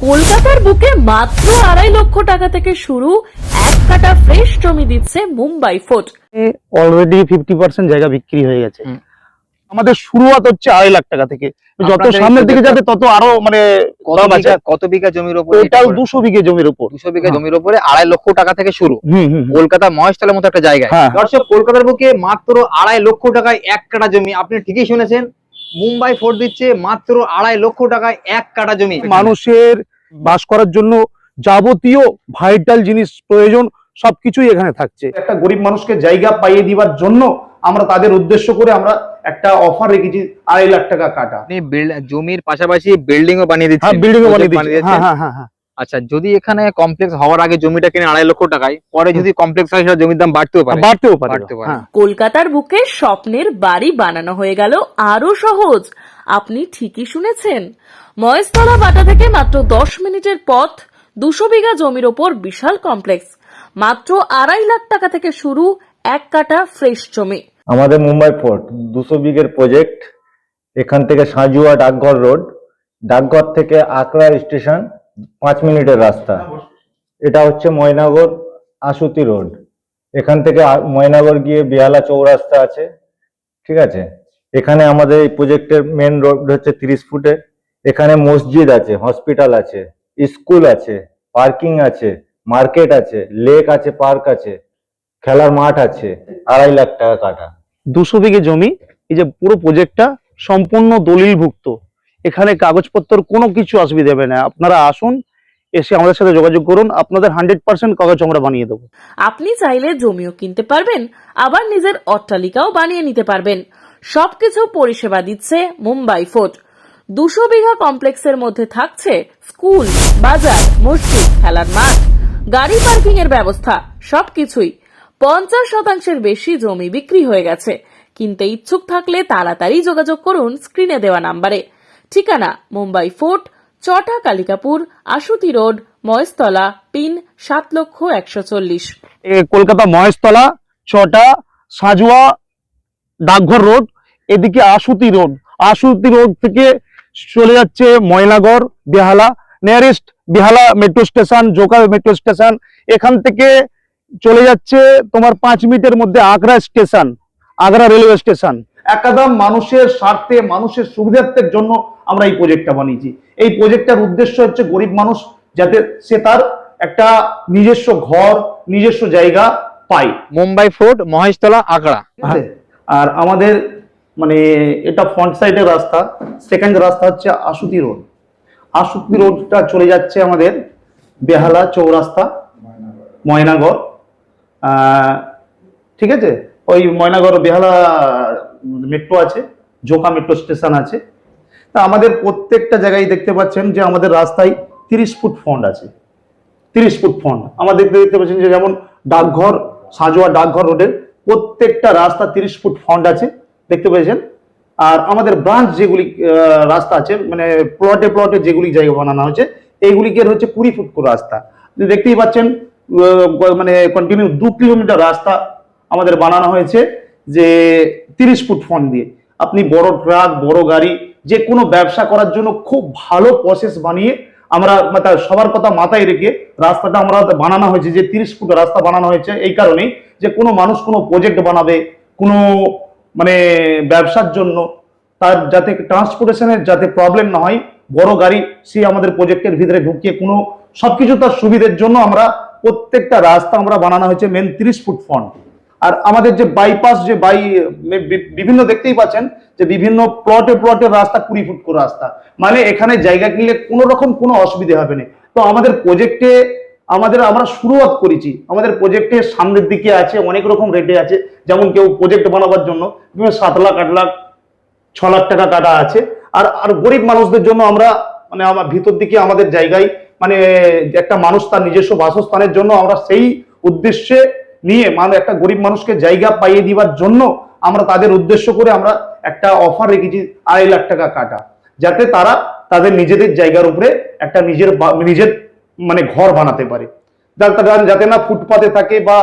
কলকাতার বুকে মাত্র আড়াই লক্ষ টাকা থেকে শুরু এক কাটা ফ্রেশ জমি দিচ্ছে Mumbai fort. Already fifty percent জায়গা বিক্রি হয়ে গেছে। আমাদের শুরুয়াত হচ্ছে আড়াই লাখ টাকা থেকে। যত সামনের দিকে যাবে তত আরও মানে কত বিঘা কত বিঘা জমির উপর টোটাল দুশো বিঘে জমির উপর। দুশো বিঘা হ্যাঁ। জমির উপরে আড়াই লক্ষ টাকা থেকে শুরু। হুম হুম হুম। কলকাতা মহেশতলার মতো একটা জায়গায়। হ্যাঁ। দর্শক কলকাতার বুকে মাত্র আড়াই লক্ষ টাকায় এক কাটা জমি। আপনি ঠিকই শুনেছেন মুম্বাই ফোর্ট দিচ্ছে মাত্র আড়াই লক্ষ টাকায় এক কাটা জমি। মানুষের বাস করার জন্য যাবতীয় ভাইটাল জিনিস প্রয়োজন সবকিছুই এখানে থাকছে। একটা গরিব মানুষকে জায়গা পাইয়ে দিবার জন্য আমরা তাদের উদ্দেশ্য করে আমরা একটা অফার রেখেছি আড়াই লাখ টাকা কাটা জমির পাশাপাশি বিল্ডিং ও বানিয়ে দিচ্ছি ও বানিয়ে দিচ্ছি। হ্যাঁ হ্যাঁ হ্যাঁ হ্যাঁ। আচ্ছা যদি এখানে কমপ্লেক্স হওয়ার আগে জমিটা কিনে আড়াই লক্ষ টাকায় পরে যদি কমপ্লেক্স হয় সেটা জমির দাম বাড়তেও পারে। বাড়তেও পারে। বাড়তে পারে। হ্যাঁ। কলকাতার বুকে স্বপ্নের বাড়ি বানানো হয়ে গেল আরও সহজ। আপনি ঠিকই শুনেছেন। মহেশতলা বাটা থেকে মাত্র দশ মিনিটের পথ দুশো বিঘা জমির ওপর বিশাল কমপ্লেক্স মাত্র আড়াই লাখ টাকা থেকে শুরু এক কাটা ফ্রেশ জমি। আমাদের মুম্বাই ফোর্ট দুশো বিঘের প্রজেক্ট এখান থেকে সাঁজুয়া ডাকঘর রোড ডাকঘর থেকে আকরা স্টেশন পাঁচ মিনিটের রাস্তা। এটা হচ্ছে ময়নাগর আশুতি রোড। এখান থেকে ময়নাগর গিয়ে বেহালা চৌরাস্তা আছে ঠিক আছে? এখানে আমাদের এই প্রজেক্টের মেন রোড হচ্ছে তিরিশ ফুটে এখানে মসজিদ আছে হসপিটাল আছে স্কুল আছে পার্কিং আছে মার্কেট আছে লেক আছে পার্ক আছে খেলার মাঠ আছে আড়াই লাখ টাকা কাটা। দুশো বিঘে জমি এই যে পুরো প্রজেক্টটা সম্পূর্ণ দলিলভুক্ত। এখানে কাগজপত্র কোনো কিছু অসুবিধা হবে না। আপনারা আসুন, এসে আমাদের সাথে যোগাযোগ করুন। আপনাদের হান্ড্রেড পার্সেন্ট কাগজ আমরা বানিয়ে দেবো। আপনি চাইলে জমিও কিনতে পারবেন, আবার নিজের অট্টালিকাও বানিয়ে নিতে পারবেন। সবকিছু পরিষেবা দিচ্ছে মুম্বাই ফোর্ট। দুশো বিঘা কমপ্লেক্সের মধ্যে থাকছে স্কুল, বাজার, মসজিদ, খেলার মাঠ, গাড়ি পার্কিং এর ব্যবস্থা, সবকিছুই। পঞ্চাশ শতাংশের বেশি জমি বিক্রি হয়ে গেছে। কিনতে ইচ্ছুক থাকলে তাড়াতাড়ি যোগাযোগ করুন স্ক্রিনে দেওয়া নাম্বারে। ঠিকানা Mumbai fort Chata Kalikapur, Asuti road, Maheshtala, pin সাত লক্ষ একশো চল্লিশ। কলকাতা মহেশতলা, ছটা সাজুয়া ডাকঘর রোড, এদিকে আশুতি রোড। আশুতি রোড থেকে চলে যাচ্ছে Maynagar Behala nearest Behala metro station Joka metro station এখান থেকে চলে যাচ্ছে তোমার পাঁচ মিনিটের মধ্যে Akra station Akra railway station একাদম মানুষের স্বার্থে মানুষের সুবিধার্থের জন্য আমরা এই প্রজেক্টটা বানিয়েছি। এই প্রজেক্টটার উদ্দেশ্য হচ্ছে গরিব মানুষ যাতে সে তার একটা নিজস্ব ঘর নিজস্ব জায়গা পায়। মুম্বাই ফোর্ট মহেশতলা আগ্রা। আর আমাদের মানে এটা ফ্রন্ট সাইডের রাস্তা সেকেন্ড রাস্তা হচ্ছে আশুতি রোড আশুতি রোডটা চলে যাচ্ছে আমাদের বেহালা চৌরাস্তা ময়নাগর। আহ, ঠিক আছে? ওই ময়নাগর বেহালা মেট্রো আছে, জোকা মেট্রো স্টেশন আছে। তা আমাদের প্রত্যেকটা জায়গায় দেখতে পাচ্ছেন যে আমাদের রাস্তায় তিরিশ ফুট ফন্ড আছে। তিরিশ ফুট ফন্ড আমাদের দেখতে পাচ্ছেন যে যেমন ডাকঘর, সাঁজোয়া ডাকঘর রোডের প্রত্যেকটা রাস্তা তিরিশ ফুট ফন্ড আছে, দেখতে পেয়েছেন? আর আমাদের ব্রাঞ্চ যেগুলি রাস্তা আছে মানে প্লটে প্লটে যেগুলি জায়গা বানানো হয়েছে, এইগুলিকে হচ্ছে কুড়ি ফুট করে রাস্তা। দেখতেই পাচ্ছেন মানে কন্টিনিউ দু কিলোমিটার রাস্তা আমাদের বানানো হয়েছে। যে তিরিশ ফুট ফন্ড দিয়ে। আপনি বড় ট্রাক, বড় গাড়ি, যে কোনো ব্যবসা করার জন্য খুব ভালো প্রসেস বানিয়ে আমরা সবার কথা মাথায় রেখে রাস্তাটা আমরা বানানো হয়েছে, যে তিরিশ ফুট রাস্তা বানানো হয়েছে এই কারণেই যে কোনো মানুষ কোনো প্রজেক্ট বানাবে, কোনো মানে ব্যবসার জন্য, তার যাতে ট্রান্সপোর্টেশনের যাতে প্রবলেম না হয়, বড় গাড়ি সে আমাদের প্রজেক্টের ভিতরে ঢুকিয়ে কোনো সবকিছু তার সুবিধের জন্য আমরা প্রত্যেকটা রাস্তা আমরা বানানো হয়েছে মেন তিরিশ ফুট ফ্রন্ট আর আমাদের যে বাইপাস যে বাই বিভিন্ন দেখতেই পাচ্ছেন যে বিভিন্ন প্লটে প্লটে রাস্তা কুড়ি ফুট করে রাস্তা। মানে এখানে জায়গা কিনলে কোনো রকম কোনো অসুবিধা হবে না। তো আমাদের প্রজেক্টে আমাদের, আমরা শুরুয়াত করেছি। আমাদের প্রজেক্টের সামনের দিকে আছে, অনেক রকম রেটে আছে। যেমন কেউ প্রজেক্ট বানাবার জন্য সাত লাখ, আট লাখ, ছ লাখ টাকা কাটা আছে। আর আর গরিব মানুষদের জন্য আমরা মানে আমার ভিতর দিকে আমাদের জায়গায় মানে একটা মানুষ তার নিজস্ব বাসস্থানের জন্য আমরা সেই উদ্দেশ্যে নিয়ে মানে একটা গরিব মানুষকে জায়গা পাইয়ে দিবার জন্য আমরা তাদের উদ্দেশ্য করে আমরা একটা অফার রেখেছি আড়াই লাখ টাকা কাটা। যাতে তারা তাদের নিজেদের জায়গার উপরে একটা নিজের নিজের মানে ঘর বানাতে পারে। যাতে না ফুটপাতে থাকে বা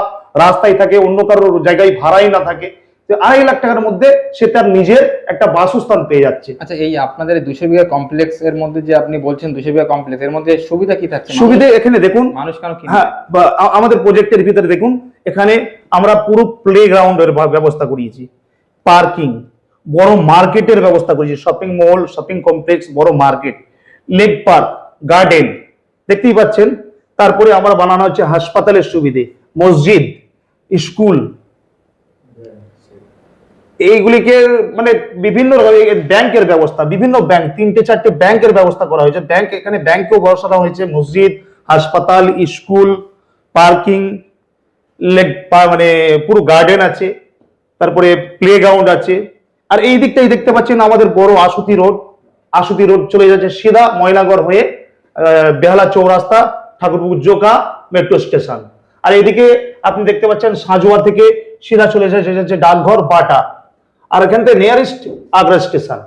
রাস্তায় থাকে অন্য কারোর জায়গায় ভাড়াই না থাকে। আড়াই লাখ টাকার মধ্যে সে তার নিজের একটা বাসস্থান পেয়ে যাচ্ছে। আচ্ছা এই আপনাদের দুশো বিঘা কমপ্লেক্স এর মধ্যে যে আপনি বলছেন দুশো বিঘা কমপ্লেক্স এর মধ্যে সুবিধা কি থাকছে? সুবিধে এখানে দেখুন মানুষ কেন? হ্যাঁ আমাদের প্রজেক্টের ভিতরে দেখুন এখানে আমরা পুরো প্লে গ্রাউন্ডের ব্যবস্থা করিয়েছি। পার্কিং বড় মার্কেটের ব্যবস্থা করেছি শপিং মল শপিং কমপ্লেক্স বড় মার্কেট লেক পার্ক গার্ডেন দেখতেই পাচ্ছেন? তারপরে আমরা বানানো হচ্ছে হাসপাতালের সুবিধে, মসজিদ স্কুল এইগুলিকে মানে বিভিন্ন ব্যাংকের ব্যবস্থা, বিভিন্ন ব্যাংক, তিনটে চারটে ব্যাংকের ব্যবস্থা করা হয়েছে। ব্যাংক, এখানে ব্যাংকেও বসানো হয়েছে, মসজিদ, হাসপাতাল স্কুল পার্কিং পা- মানে পুরো গার্ডেন আছে, তারপরে প্লে গ্রাউন্ড আছে, আর এই দিকটাই দেখতে পাচ্ছেন আমাদের বড় আশুতি রোড। আশুতি রোড চলে যাচ্ছে সিধা ময়নাগড় হয়ে বেহালা চৌরাস্তা ঠাকুরপুকুর জোকা মেট্রো স্টেশন। আর এইদিকে আপনি দেখতে পাচ্ছেন সাজুয়া থেকে সিধা চলে যাচ্ছে ডাকঘর বাটা। আর এখান থেকে নিয়ারেস্ট আগ্রা স্টেশন।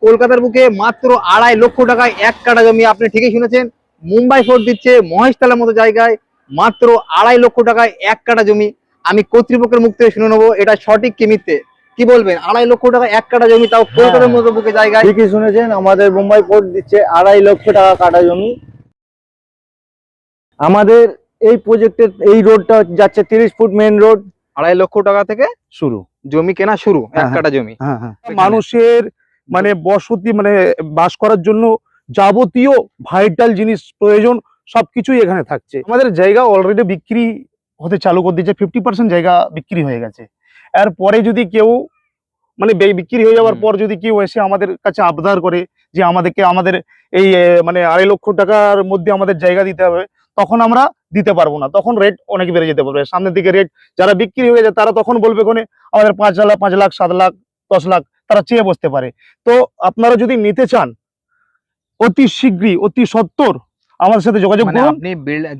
কলকাতার বুকে মাত্র আড়াই লক্ষ টাকায় এক কাটা জমি, আপনি ঠিকই শুনেছেন, মুম্বাই ফোর্ট দিচ্ছে মহেশতলার মতো জায়গায়। মাত্র আড়াই লক্ষ টাকায় এক কাটা জমি। আমি কর্তৃপক্ষের মুখ থেকে শুনে নেব এটা সঠিক কি মিথ্যে? কি বলবেন? আড়াই লক্ষ টাকা এক কাটা জমি তাও কলকাতার মতো বুকে জায়গায়? ঠিকই শুনেছেন আমাদের মুম্বাই পোর্ট দিচ্ছে আড়াই লক্ষ টাকা কাটা জমি। আমাদের এই প্রজেক্টের এই রোডটা যাচ্ছে তিরিশ ফুট মেন রোড আড়াই লক্ষ টাকা থেকে শুরু। জমি কেনা শুরু এক হ্যাঁ, কাটা জমি। হ্যাঁ হ্যাঁ। মানুষের মানে বসতি মানে বাস করার জন্য যাবতীয় ভাইটাল জিনিস প্রয়োজন। সবকিছুই এখানে থাকছে। আমাদের জায়গা অলরেডি বিক্রি হতে চালু করে দিয়েছে ফিফটি পার্সেন্ট জায়গা বিক্রি হয়ে গেছে। এরপরে যদি কেউ মানে বিক্রি হয়ে যাওয়ার পর যদি কেউ এসে আমাদের কাছে আবদার করে যে আমাদেরকে আমাদের এই মানে আড়াই লক্ষ টাকার মধ্যে আমাদের জায়গা দিতে হবে তখন আমরা দিতে পারব না। তখন রেট অনেক বেড়ে যেতে পারবে। সামনের দিকে রেট যারা বিক্রি হয়ে যায় তারা তখন বলবে কোনে আমাদের পাঁচ লাখ পাঁচ লাখ সাত লাখ দশ লাখ তারা চেয়ে বসতে পারে। তো আপনারা যদি নিতে চান অতি শীঘ্রই অতি সত্তর আমাদের সাথে যোগাযোগ মানে করুন। আপনি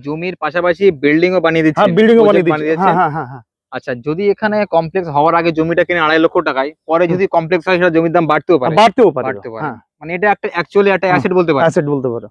জমির পাশাপাশি বিল্ডিং ও বানিয়ে হ্যাঁ দিচ্ছেন বিল্ডিং বানিয়ে project দিচ্ছি। দিচ্ছেন। হ্যাঁ হ্যাঁ হ্যাঁ হ্যাঁ। আচ্ছা যদি এখানে কমপ্লেক্স হওয়ার আগে জমিটা কিনে আড়াই লক্ষ টাকায় পরে যদি কমপ্লেক্স হয় সেটা জমির দাম বাড়তেও পারে। বাড়তেও পারে। হ্যাঁ। মানে এটা একটা অ্যাকচুয়ালি একটা। অ্যাসেট বলতে পারে অ্যাসেট বলতে পারো।